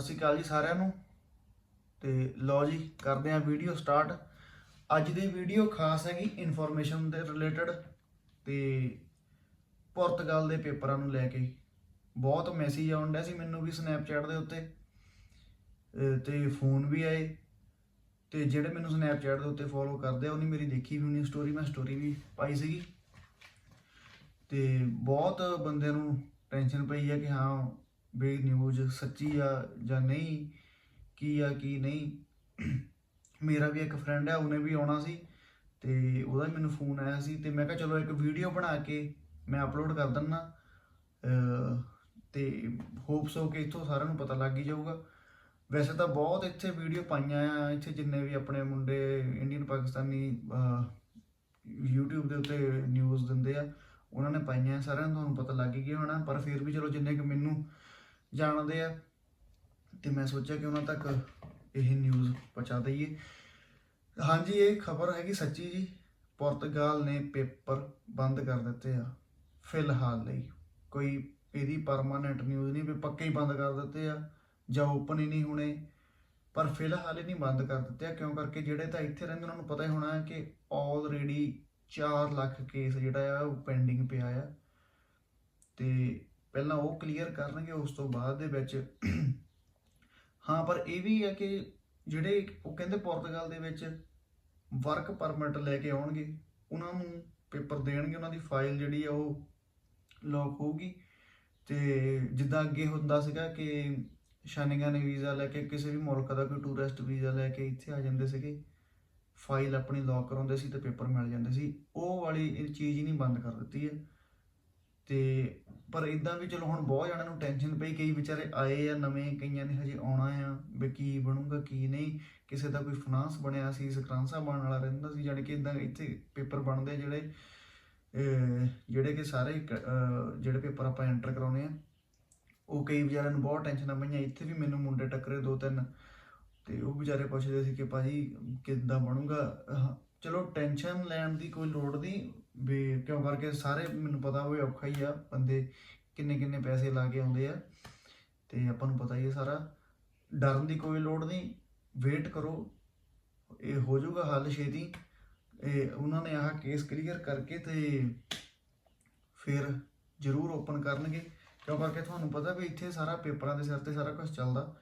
ਸਤਿ ਸ਼੍ਰੀ ਅਕਾਲ ਜੀ ਸਾਰਿਆਂ ਨੂੰ। ਤੇ ਲਓ ਜੀ, ਕਰਦੇ ਆਂ ਵੀਡੀਓ ਸਟਾਰਟ ਅੱਜ ਦੀ ਵੀਡੀਓ ਖਾਸ ਹੈਗੀ ਇਨਫੋਰਮੇਸ਼ਨ ਦੇ ਰਿਲੇਟਡ ਤੇ ਪੁਰਤਗਾਲ ਦੇ ਪੇਪਰਾਂ ਨੂੰ ਲੈ ਕੇ। ਬਹੁਤ ਮੈਸੇਜ ਆਉਂਦਾ ਸੀ ਮੈਨੂੰ ਵੀ ਸਨੈਪਚੈਟ ਦੇ ਉੱਤੇ। ਅਹ ਤੇ ਫੋਨ ਵੀ ਆਏ। ਤੇ ਜਿਹੜੇ ਮੈਨੂੰ ਸਨੈਪਚੈਟ ਦੇ ਉੱਤੇ ਫੋਲੋ ਕਰਦੇ ਆ, ਉਹਨੇ ਮੇਰੀ ਦੇਖੀ ਵੀ ਉਹਨੇ ਸਟੋਰੀ ਮੈਂ ਸਟੋਰੀ ਵੀ ਪਾਈ ਸੀਗੀ। ਤੇ ਬਹੁਤ ਬੰਦਿਆਂ ਨੂੰ ਟੈਨਸ਼ਨ ਪਈ ਹੈ ਕਿ ਹਾਂ ਵੀ ਨਿਊਜ਼ ਸੱਚੀ ਆ ਜਾਂ ਨਹੀਂ ਕੀ ਆ ਕੀ ਨਹੀਂ। ਮੇਰਾ ਵੀ ਇੱਕ ਫਰੈਂਡ ਆ ਉਹਨੇ ਵੀ ਆਉਣਾ ਸੀ ਤੇ ਉਹਦਾ ਵੀ ਮੈਨੂੰ ਫੋਨ ਆਇਆ ਸੀ ਤੇ ਮੈਂ ਕਿਹਾ ਚਲੋ ਇੱਕ ਵੀਡੀਓ ਬਣਾ ਕੇ ਮੈਂ ਅਪਲੋਡ ਕਰ ਦਿੰਨਾ। ਅਹ ਤੇ ਹੋਪਸ ਹੋ ਕਿ ਇੱਥੋਂ ਸਾਰਿਆਂ ਨੂੰ ਪਤਾ ਲੱਗ ਹੀ ਜਾਊਗਾ। ਵੈਸੇ ਤਾਂ ਬਹੁਤ ਇੱਥੇ ਵੀਡੀਓ ਪਾਈਆਂ ਆ ਇੱਥੇ ਜਿੰਨੇ ਵੀ ਆਪਣੇ ਮੁੰਡੇ ਇੰਡੀਅਨ ਪਾਕਿਸਤਾਨੀ ਅਹ, YouTube ਦੇ ਉੱਤੇ ਨਿਊਜ਼ ਦਿੰਦੇ ਆ ਉਹਨਾਂ ਨੇ ਪਾਈਆਂ ਸਾਰਿਆਂ ਨੂੰ ਤੁਹਾਨੂੰ ਪਤਾ ਲੱਗ ਹੀ ਗਿਆ ਹੋਣਾ। ਪਰ ਫਿਰ ਵੀ ਚਲੋ ਜਿੰਨੇ ਕਿ ਮੈਨੂੰ ਜਾਣਦੇ ਆ। ਤੇ ਮੈਂ ਸੋਚਿਆ ਕਿ ਉਹਨਾਂ ਤੱਕ ਇਹ ਨਿਊਜ਼ ਪਹੁੰਚਾ ਦਈਏ। ਹਾਂਜੀ, ਇਹ ਖਬਰ ਹੈਗੀ ਸੱਚੀ ਜੀ। ਪੁਰਤਗਾਲ ਨੇ ਪੇਪਰ ਬੰਦ ਕਰ ਦਿੱਤੇ ਆ, ਫਿਲਹਾਲ ਲਈ। ਕੋਈ ਇਹਦੀ ਪਰਮਾਨੈਂਟ ਨਿਊਜ਼ ਨਹੀਂ, ਵੀ ਪੱਕੇ ਹੀ ਬੰਦ ਕਰ ਦਿੱਤੇ ਆ, ਜਾਂ ਓਪਨ ਹੀ ਨਹੀਂ ਹੋਣੇ। ਪਰ ਫਿਲਹਾਲ ਹੀ ਨਹੀਂ ਬੰਦ ਕਰ ਦਿੱਤੇ ਆ, ਕਿਉਂ ਕਰਕੇ? ਜਿਹੜੇ ਤਾਂ ਇੱਥੇ ਰਹਿੰਦੇ, ਉਹਨਾਂ ਨੂੰ ਪਤਾ ਹੀ ਹੋਣਾ ਹੈ ਕਿ ਆਲਰੇਡੀ 4 ਲੱਖ ਕੇਸ ਜਿਹੜਾ ਆ, ਉਹ ਪੈਂਡਿੰਗ ਪਿਆ ਆ। ਤੇ ਪਹਿਲਾਂ ਉਹ ਕਲੀਅਰ ਕਰਨਗੇ, ਉਸ ਤੋਂ ਬਾਅਦ ਦੇ ਵਿੱਚ। ਹਾਂ, ਪਰ ਇਹ ਵੀ ਹੈ ਕਿ ਜਿਹੜੇ ਉਹ ਕਹਿੰਦੇ ਪੁਰਤਗਾਲ ਦੇ ਵਿੱਚ ਵਰਕ ਪਰਮਿਟ ਲੈ ਕੇ ਆਉਣਗੇ, ਉਹਨਾਂ ਨੂੰ ਪੇਪਰ ਦੇਣਗੇ, ਉਹਨਾਂ ਦੀ ਫਾਈਲ ਜਿਹੜੀ ਆ ਉਹ ਲੌਕ ਹੋਊਗੀ। ਤੇ ਜਿੱਦਾਂ ਅੱਗੇ ਹੁੰਦਾ ਸੀਗਾ ਕਿ ਸ਼ਾਨਿਆਂ ਨੇ ਵੀਜ਼ਾ ਲੈ ਕੇ, ਕਿਸੇ ਵੀ ਮੁਲਕ ਦਾ ਕੋਈ ਟੂਰਿਸਟ ਵੀਜ਼ਾ ਲੈ ਕੇ ਇੱਥੇ ਆ ਜਾਂਦੇ ਸੀਗੇ ਫਾਈਲ ਆਪਣੀ ਲੌਕ ਕਰਾਉਂਦੇ ਸੀ ਤੇ ਪੇਪਰ ਮਿਲ ਜਾਂਦੇ ਸੀ। ਉਹ ਵਾਲੀ ਇਹ ਚੀਜ਼ ਹੀ ਨਹੀਂ ਬੰਦ ਕਰ ਦਿੱਤੀ ਹੈ। ਤੇ ਪਰ ਇਦਾਂ ਵੀ ਚਲੋ ਹੁਣ ਬਹੁਤ ਜਣਿਆਂ ਨੂੰ ਟੈਨਸ਼ਨ ਪਈ, ਕਈ ਵਿਚਾਰੇ ਆਏ ਆ ਨਵੇਂ, ਕਈਆਂ ਨੇ ਹਜੇ ਆਉਣਾ ਆ ਵੀ ਕੀ ਬਣੂਗਾ, ਕੀ ਨਹੀਂ। ਕਿਸੇ ਦਾ ਕੋਈ ਫਾਈਨਾਂਸ ਬਣਿਆ ਸੀ, ਸਕਰਾਂਸਾ ਬਣਨ ਵਾਲਾ ਰਹਿੰਦਾ ਸੀ, ਜਾਣੀ ਕਿ ਇਦਾਂ ਇੱਥੇ ਪੇਪਰ ਬਣਦੇ ਜਿਹੜੇ ਜਿਹੜੇ ਕਿ ਸਾਰੇ ਜਿਹੜੇ ਪੇਪਰ ਆਪਾਂ ਐਂਟਰ ਕਰਾਉਨੇ ਆ। ਉਹ ਕਈ ਵਿਚਾਰਿਆਂ ਨੂੰ ਬਹੁਤ ਟੈਨਸ਼ਨ ਆ ਪਈਆਂ ਇੱਥੇ ਵੀ ਮੈਨੂੰ ਮੁੰਡੇ ਟੱਕਰੇ ਦੋ ਤਿੰਨ। ਤੇ ਉਹ ਵਿਚਾਰੇ ਪੁੱਛਦੇ ਸੀ ਕਿ ਭਾਜੀ ਕਿੱਦਾਂ ਬਣੂਗਾ? ਚਲੋ ਟੈਨਸ਼ਨ ਲੈਣ ਦੀ ਕੋਈ ਲੋੜ ਨਹੀਂ ਵੀ ਕਿਉਂ? ਕਰਕੇ ਸਾਰੇ ਮੈਨੂੰ ਪਤਾ ਹੋਵੇ ਔਖਾ ਹੀ ਆ। ਬੰਦੇ ਕਿੰਨੇ ਕਿੰਨੇ ਪੈਸੇ ਲਾ ਕੇ ਆਉਂਦੇ ਆ। ਤੇ ਆਪਾਂ ਨੂੰ ਪਤਾ ਹੀ ਹੈ ਸਾਰਾ। ਡਰਨ ਦੀ ਕੋਈ ਲੋੜ ਨਹੀਂ। ਵੇਟ ਕਰੋ। ਇਹ ਹੋ ਜਾਊਗਾ ਹੱਲ ਛੇਤੀ। ਇਹ ਉਹਨਾਂ ਨੇ ਆਹ ਕੇਸ ਕਲੀਅਰ ਕਰਕੇ ਤੇ ਫਿਰ ਜ਼ਰੂਰ ਓਪਨ ਕਰਨਗੇ। ਕਿਉਂ? ਕਰਕੇ ਤੁਹਾਨੂੰ ਪਤਾ ਵੀ ਇੱਥੇ ਸਾਰਾ ਪੇਪਰਾਂ ਦੇ ਸਿਰ ਤੇ ਸਾਰਾ ਕੁਝ ਚੱਲਦਾ।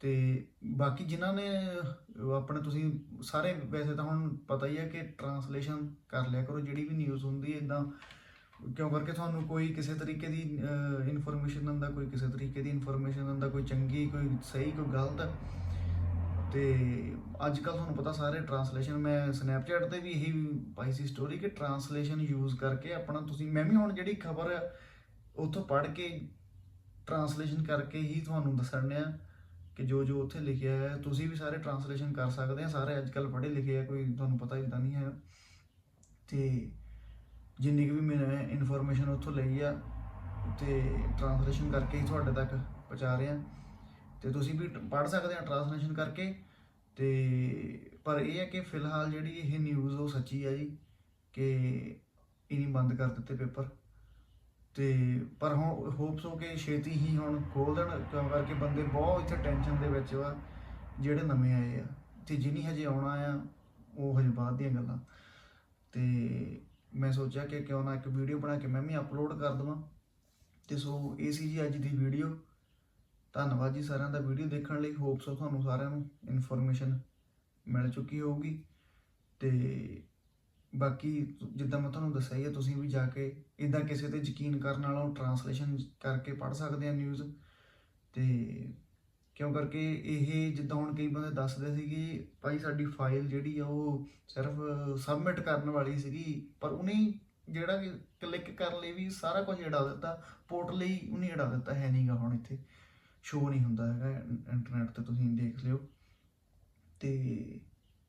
ਤੇ ਬਾਕੀ ਜਿਨ੍ਹਾਂ ਨੇ ਆਪਣੇ ਤੁਸੀਂ ਸਾਰੇ ਵੈਸੇ ਤਾਂ ਹੁਣ ਪਤਾ ਹੀ ਹੈ ਕਿ ਟਰਾਂਸਲੇਸ਼ਨ ਕਰ ਲਿਆ ਕਰੋ, ਜਿਹੜੀ ਵੀ ਨਿਊਜ਼ ਹੁੰਦੀ ਹੈ ਇਦਾਂ ਕਿਉਂ ਕਰਕੇ ਤੁਹਾਨੂੰ ਕੋਈ ਕਿਸੇ ਤਰੀਕੇ ਦੀ ਇਨਫੋਰਮੇਸ਼ਨ ਦਿੰਦਾ, ਕੋਈ ਕਿਸੇ ਤਰੀਕੇ ਦੀ ਇਨਫੋਰਮੇਸ਼ਨ ਦਿੰਦਾ, ਕੋਈ ਚੰਗੀ, ਕੋਈ ਸਹੀ, ਕੋਈ ਗਲਤ। ਤੇ ਅੱਜ ਕੱਲ ਤੁਹਾਨੂੰ ਪਤਾ ਸਾਰੇ ਟਰਾਂਸਲੇਸ਼ਨ ਮੈਂ ਸਨੈਪਚੈਟ ਤੇ ਵੀ ਇਹੀ ਪਾਈ ਸੀ ਸਟੋਰੀ ਕਿ ਟਰਾਂਸਲੇਸ਼ਨ ਯੂਜ਼ ਕਰਕੇ ਆਪਣਾ ਤੁਸੀਂ, ਮੈਂ ਵੀ ਹੁਣ ਜਿਹੜੀ ਖਬਰ ਉੱਥੋਂ ਪੜ੍ਹ ਕੇ ਟਰਾਂਸਲੇਸ਼ਨ ਕਰਕੇ ਹੀ ਤੁਹਾਨੂੰ ਦੱਸਣ ਦੱਸਣਿਆ ਕਿ ਜੋ ਜੋ ਉੱਥੇ ਲਿਖਿਆ ਹੈ, ਤੁਸੀਂ ਵੀ ਸਾਰੇ ਟਰਾਂਸਲੇਸ਼ਨ ਕਰ ਸਕਦੇ ਆ, ਸਾਰੇ ਅੱਜ ਕੱਲ ਪੜ੍ਹੇ ਲਿਖੇ ਆ, ਕੋਈ ਤੁਹਾਨੂੰ ਪਤਾ ਇਦਾਂ ਨਹੀਂ ਹੈ। ਤੇ ਜਿੰਨੀ ਕੁ ਵੀ ਮੈਂ ਇਨਫੋਰਮੇਸ਼ਨ ਉੱਥੋਂ ਲਈ ਆ, ਤੇ ਟਰਾਂਸਲੇਸ਼ਨ ਕਰਕੇ ਹੀ ਤੁਹਾਡੇ ਤੱਕ ਪਹੁੰਚਾ ਰਿਹਾ ਤੇ ਤੁਸੀਂ ਵੀ ਪੜ੍ਹ ਸਕਦੇ ਆ ਟਰਾਂਸਲੇਸ਼ਨ ਕਰਕੇ। ਤੇ ਪਰ ਇਹ ਹੈ ਕਿ ਫਿਲਹਾਲ ਜਿਹੜੀ ਇਹ ਨਿਊਜ਼ ਉਹ ਸੱਚੀ ਆ ਜੀ, ਕਿ ਇਹ ਨਹੀਂ ਬੰਦ ਕਰ ਦਿੱਤੇ ਪੇਪਰ। ਤੇ ਪਰ ਹੁਣ ਹੋਪਸ ਹੋ ਕੇ ਛੇਤੀ ਹੀ ਹੁਣ ਖੋਲ ਦੇਣ ਕਿਉਂ ਕਰਕੇ ਬੰਦੇ ਬਹੁਤ ਇੱਥੇ ਟੈਨਸ਼ਨ ਦੇ ਵਿੱਚ ਵਾ, ਜਿਹੜੇ ਨਵੇਂ ਆਏ ਆ। ਤੇ ਜਿਨੀ ਹਜੇ ਆਉਣਾ ਆ, ਉਹ ਹਜੇ ਬਾਅਦ ਦੀਆਂ ਗੱਲਾਂ। ਤੇ ਮੈਂ ਸੋਚਿਆ ਕਿ ਕਿਉਂ ਨਾ ਇੱਕ ਵੀਡੀਓ ਬਣਾ ਕੇ ਮੈਂ ਵੀ ਅਪਲੋਡ ਕਰ ਦਵਾਂ। ਤੇ ਸੋ, ਇਹ ਸੀ ਜੀ ਅੱਜ ਦੀ ਵੀਡੀਓ ਧੰਨਵਾਦ ਜੀ ਸਾਰਿਆਂ ਦਾ ਵੀਡੀਓ ਦੇਖਣ ਲਈ। ਹੋਪਸ ਤੁਹਾਨੂੰ ਸਾਰਿਆਂ ਨੂੰ। ਇਨਫੋਰਮੇਸ਼ਨ ਮਿਲ ਚੁੱਕੀ ਹੋਊਗੀ। ਤੇ ਬਾਕੀ ਜਿੱਦਾਂ ਮੈਂ ਤੁਹਾਨੂੰ ਦੱਸਿਆ ਹੀ ਹੈ ਤੁਸੀਂ ਵੀ ਜਾ ਕੇ ਇਦਾਂ ਕਿਸੇ ਤੇ ਯਕੀਨ ਕਰਨ ਨਾਲੋਂ ਟਰਾਂਸਲੇਸ਼ਨ ਕਰਕੇ ਪੜ੍ਹ ਸਕਦੇ ਆ ਨਿਊਜ਼ ਤੇ ਕਿਉਂ ਕਰਕੇ ਇਹ ਜਿੱਦਾਂ ਹੁਣ ਕਈ ਬੰਦੇ ਦੱਸਦੇ ਸੀ ਕਿ ਭਾਈ ਸਾਡੀ ਫਾਈਲ ਜਿਹੜੀ ਆ ਉਹ ਸਿਰਫ ਸਬਮਿਟ ਕਰਨ ਵਾਲੀ ਸੀਗੀ, ਪਰ ਉਹਨੇ ਜਿਹੜਾ ਕਿ ਕਲਿੱਕ ਕਰਨ ਲਈ ਵੀ ਸਾਰਾ ਕੁਝ ਅੜਾ ਦਿੱਤਾ ਪੋਰਟਲ ਲਈ ਉਹਨੇ ਅੜਾ ਦਿੱਤਾ, ਹੈ ਨਹੀਂਗਾ ਹੁਣ ਇੱਥੇ। ਸ਼ੋ ਨਹੀਂ ਹੁੰਦਾ ਹੈਗਾ ਇੰਟਰਨੈਟ ਤੇ ਤੁਸੀਂ ਦੇਖ ਲਿਓ। ਤੇ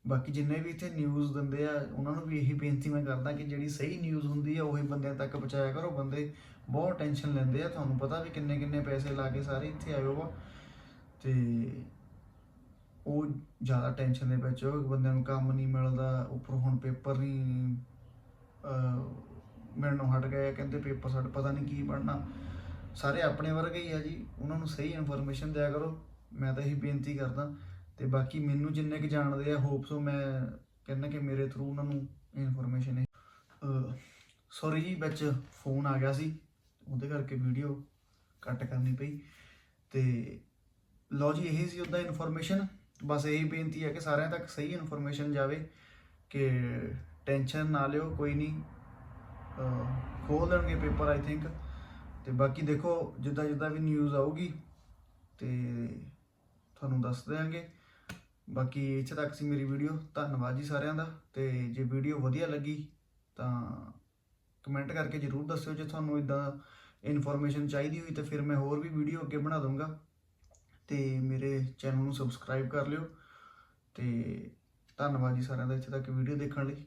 ਬਾਕੀ ਜਿੰਨੇ ਵੀ ਇੱਥੇ ਨਿਊਜ਼ ਦਿੰਦੇ ਆ, ਉਹਨਾਂ ਨੂੰ ਵੀ ਇਹੀ ਬੇਨਤੀ ਮੈਂ ਕਰਦਾ ਕਿ ਜਿਹੜੀ ਸਹੀ ਨਿਊਜ਼ ਹੁੰਦੀ ਆ, ਉਹੀ ਬੰਦਿਆਂ ਤੱਕ ਪਹੁੰਚਾਇਆ ਕਰੋ। ਬੰਦੇ ਬਹੁਤ ਟੈਨਸ਼ਨ ਲੈਂਦੇ ਆ, ਤੁਹਾਨੂੰ ਪਤਾ ਵੀ ਕਿੰਨੇ ਕਿੰਨੇ ਪੈਸੇ ਲਾ ਕੇ ਸਾਰੇ ਇੱਥੇ ਆਏ ਹੋ ਵਾ ਤੇ ਉਹ ਜ਼ਿਆਦਾ ਟੈਨਸ਼ਨ ਦੇ ਵਿੱਚ ਹੋ ਬੰਦਿਆਂ ਨੂੰ ਕੰਮ ਨਹੀਂ ਮਿਲਦਾ, ਉੱਪਰ ਹੁਣ ਪੇਪਰ ਨਹੀਂ, ਅਹ ਮਿਲਣੋਂ ਹਟ ਗਏ ਕਹਿੰਦੇ ਪੇਪਰ ਸਾਡ ਪਤਾ ਨਹੀਂ ਕੀ ਬਣਨਾ। ਸਾਰੇ ਆਪਣੇ ਵਰਗੇ ਹੀ ਆ ਜੀ, ਉਹਨਾਂ ਨੂੰ ਸਹੀ ਇਨਫੋਰਮੇਸ਼ਨ ਦਿਆ ਕਰੋ। ਮੈਂ ਤਾਂ ਇਹੀ ਬੇਨਤੀ ਕਰਦਾ। ਤੇ ਬਾਕੀ ਮੈਨੂੰ ਜਿੰਨੇ ਕੁ ਜਾਣਦੇ ਆ ਹੋਪ ਸੋ ਮੈਂ ਕਹਿੰਦਾ ਕਿ ਮੇਰੇ ਥਰੂ ਉਹਨਾਂ ਨੂੰ ਇਨਫੋਰਮੇਸ਼ਨ ਹੈ ਸੌਰੀ ਜੀ, ਵਿੱਚ ਫੋਨ ਆ ਗਿਆ ਸੀ। ਉਹਦੇ ਕਰਕੇ ਵੀਡੀਓ ਕੱਟ ਕਰਨੀ ਪਈ। ਤੇ ਲਓ ਜੀ, ਇਹੀ ਸੀ ਉਹਦਾ ਇਨਫੋਰਮੇਸ਼ਨ ਬਸ ਇਹੀ ਬੇਨਤੀ ਹੈ ਕਿ ਸਾਰਿਆਂ ਤੱਕ ਸਹੀ ਇਨਫੋਰਮੇਸ਼ਨ ਜਾਵੇ ਕਿ ਟੈਨਸ਼ਨ ਨਾ ਲਿਓ, ਕੋਈ ਨਹੀਂ। ਅਹ ਖੋਲ ਦੇਣਗੇ ਪੇਪਰ ਆਈ ਥਿੰਕ ਤੇ ਬਾਕੀ ਦੇਖੋ ਜਿੱਦਾਂ ਜਿੱਦਾਂ ਵੀ ਨਿਊਜ਼ ਆਊਗੀ, ਤੇ ਤੁਹਾਨੂੰ ਦੱਸ ਦਿਆਂਗੇ। ਬਾਕੀ ਇੱਥੇ ਤੱਕ ਸੀ ਮੇਰੀ ਵੀਡੀਓ। ਧੰਨਵਾਦ ਜੀ ਸਾਰਿਆਂ ਦਾ। ਤੇ ਜੇ ਵੀਡੀਓ ਵਧੀਆ ਲੱਗੀ ਤਾਂ ਕਮੈਂਟ ਕਰਕੇ ਜਰੂਰ ਦੱਸਿਓ ਜੇ ਤੁਹਾਨੂੰ ਇਦਾਂ ਇਨਫੋਰਮੇਸ਼ਨ ਚਾਹੀਦੀ ਹੋਈ ਤਾਂ ਫਿਰ ਮੈਂ ਹੋਰ ਵੀ ਵੀਡੀਓ ਅੱਗੇ ਬਣਾ ਦੂੰਗਾ ਤੇ ਮੇਰੇ ਚੈਨਲ ਨੂੰ ਸਬਸਕ੍ਰਾਈਬ ਕਰ ਲਿਓ। ਤੇ ਧੰਨਵਾਦ ਜੀ ਸਾਰਿਆਂ ਦਾ ਇੱਥੇ ਤੱਕ ਵੀਡੀਓ ਦੇਖਣ ਲਈ।